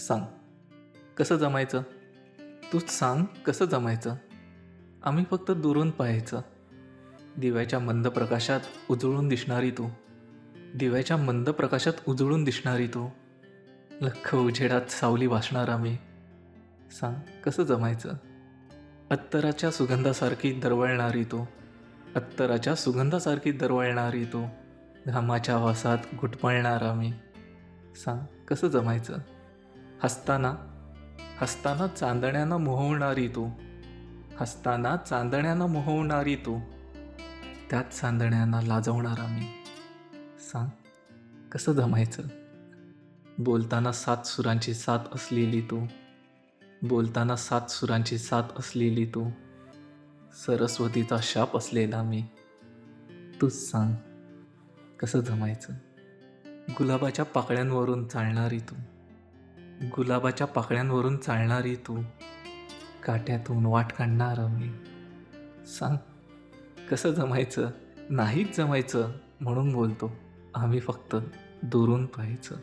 सांग. कसं जमायचं? तूच सांग कसं जमायचं? आम्ही फक्त दुरून पाहायचं. दिव्याच्या मंद प्रकाशात उजळून दिसणारी तू. दिव्याच्या मंद प्रकाशात उजळून दिसणारी तू. लख उजेडात सावली वाचणार आम्ही. सांग कसं जमायचं? अत्तराच्या सुगंधासारखी दरवळणारी तू. अत्तराच्या सुगंधासारखी दरवळणारी तू. घामाच्या वासात घुटमळणार आम्ही. सांग कसं जमायचं? हसताना. हसताना चांदण्यानं मोहवणारी तू. हसताना चांदण्यानं मोहवणारी तू. त्याच चांदण्यांना लाजवणार आम्ही सांग कसं जमायचं? बोलताना सात सुरांची साथ असलेली तू. बोलताना सात सुरांची साथ असलेली तू. सरस्वतीचा शाप असलेला मी. तूच सांग कसं जमायचं? गुलाबाच्या पाकळ्यांवरून चालणारी तू. गुलाबाच्या पाकळ्यांवरून चालणारी तू. काट्यातून वाट काढणार मी. सांग कसं जमायचं? नाहीच जमायचं म्हणून बोलतो. आम्ही फक्त दुरून पाहायचं.